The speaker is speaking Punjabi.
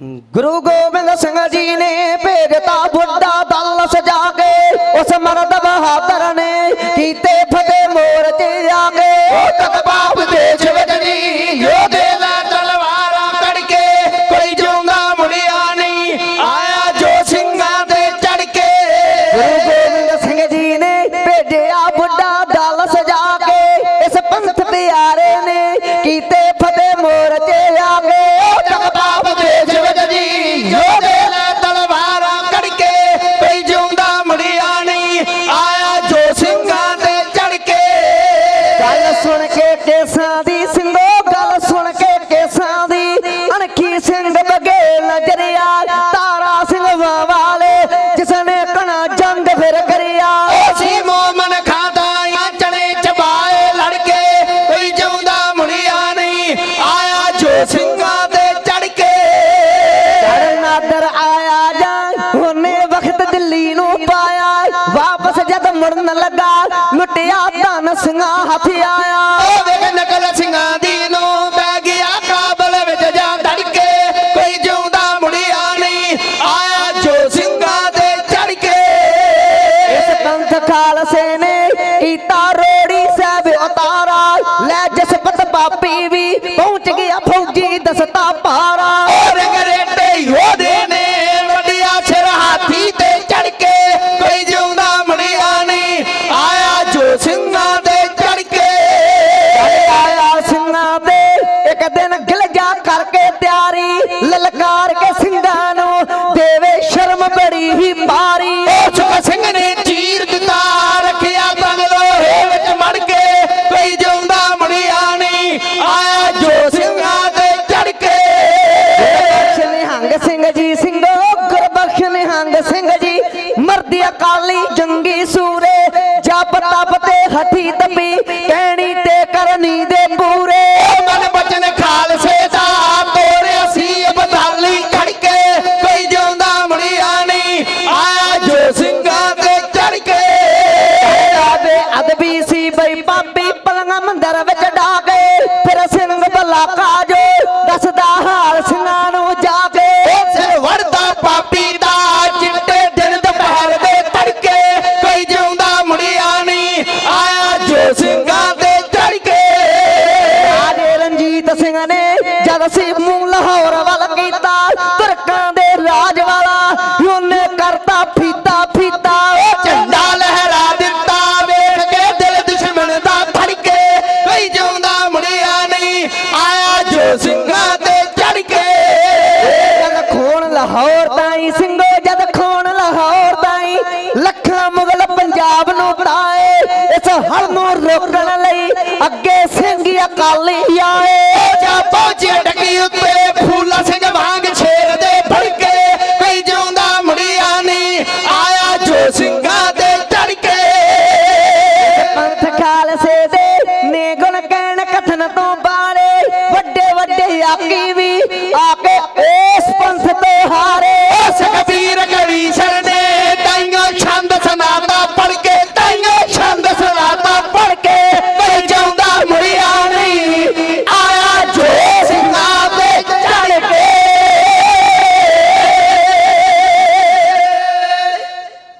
ਗੁਰੂ ਗੋਬਿੰਦ ਸਿੰਘ ਜੀ ਨੇ ਭੇਜਤਾ ਬੁੱਢਾ ਕੇਸਾਂ ਦੀ ਸਿੰਘੋ ਗੱਲ ਸੁਣ ਕੇ ਕੇਸਾਂ ਦੀ ਅਣਖੀ ਸਿੰਘ ਬਗੇ ਨਜ਼ਰਿਆ ਤਾਰਾ ਸਿੰਘ ਵਾਲੇ ਜਿਸ ਨੇ ਕਣਾ ਜੰਗ ਫਿਰ ਕਰਿਆ। ਅਸੀਂ ਮੋਮਨ ਖਾਦਾਈਆਂ ਚਣੇ ਚਬਾਏ ਲੜ ਕੇ ਕੋਈ ਜਿਉਂਦਾ ਮੁੜਿਆ ਨਹੀਂ। ਆਇਆ ਜੋ ਸਿੰਘਾਂ ਤੇ ਚੜ ਕੇ। ਨਾਦਰ ਆਇਆ ਜਾਂ ਉਹਨੇ ਵਕਤ ਦਿੱਲੀ ਨੂੰ ਪਾਇਆ। ਵਾਪਸ ਜਦ ਮੁੜਨ ਲੱਗਾ ਲੁੱਟਿਆ ਧਨ ਸਿੰਘਾਂ ਹੱਥ ਖਾਲਸੇ ਨੇ ਕੀਤਾ ਰੋੜੀ ਸਾਹਿਬ ਉਤਾਰਾ ਲੈ ਜਸਪਤ ਬਾਪੀ ਵੀ ਪਹੁੰਚ ਗਿਆ ਫੌਜੀ ਦਸਤਾ ਪਾਰਾ ਔਰ ਗਰੇਟੇ ਯੋਧੇ ਨੇ ਵੱਡਿਆ ਸਿਰ ਹਾਥੀ ਤੇ ਚੜ ਕੇ ਕੋਈ ਜਿਉਂਦਾ ਮੁੜਿਆ ਨਹੀਂ ਆਇਆ ਜੋ ਸਿੰਘਾਂ ਤੇ ਚੜ ਕੇ। ਆਇਆ ਸਿੰਘਾਂ ਦੇ ਇੱਕ ਦਿਨ ਗਿਲਜਾ ਕਰਕੇ ਤਿਆਰੀ ਲਲਕਾਰ ਕੇ ਸਿੰਘਾਂ ਨੂੰ ਦੇਵੇ ਸ਼ਰਮ ਬੜੀ ਹੀ ਭਾਰੀ। ਉਹ ਸਿੰਘ ਨੇ ਨਿਹੰਗ ਸਿੰਘ ਜੀ ਮਰਦੀ ਅਕਾਲੀ ਜੰਗੀ ਸੂਰੇ ਜਪ ਤਪ ਤੇ ਹਠੀ ਤਪੀ ਸਿੰਘਾਂ ਤੇ ਚੜ ਕੇ ਰਾਜੇ ਰਣਜੀਤ ਸਿੰਘ ਨੇ ਜਦ ਸੀ ਮੂੰਹ ਲਾਹੌਰ ਵੱਲ ਕੀਤਾ ਤੁਰਕਾਂ ਦੇ ਰਾਜ ਵਾਲਾ ਉਹਨੇ ਕਰਤਾ ਫੀਤਾ ਫੀਤਾ। ਝੰਡਾ ਲਹਿਰਾ ਦਿੱਤਾ ਵੇਖ ਕੇ ਦਿਲ ਦੁਸ਼ਮਣ ਦਾ ਧੜਕੇ। ਕੋਈ ਜਿਉਂਦਾ ਮੁੜਿਆ ਨਹੀਂ ਆਇਆ ਜੋ ਸਿੰਘਾਂ ਤੇ ਚੜ ਕੇ ਜਦ ਖੋਣ ਲਾਹੌਰ ਤਾਈ ਸਿੰਘੋ ਜਦ ਖੋਣ ਲਾਹੌਰ ਤਾਈ ਇਸ ਹੜ ਨੂੰ ਰੋਕਣ ਲਈ ਅੱਗੇ ਸਿੰਘ ਅਕਾਲੀ ਆਏ।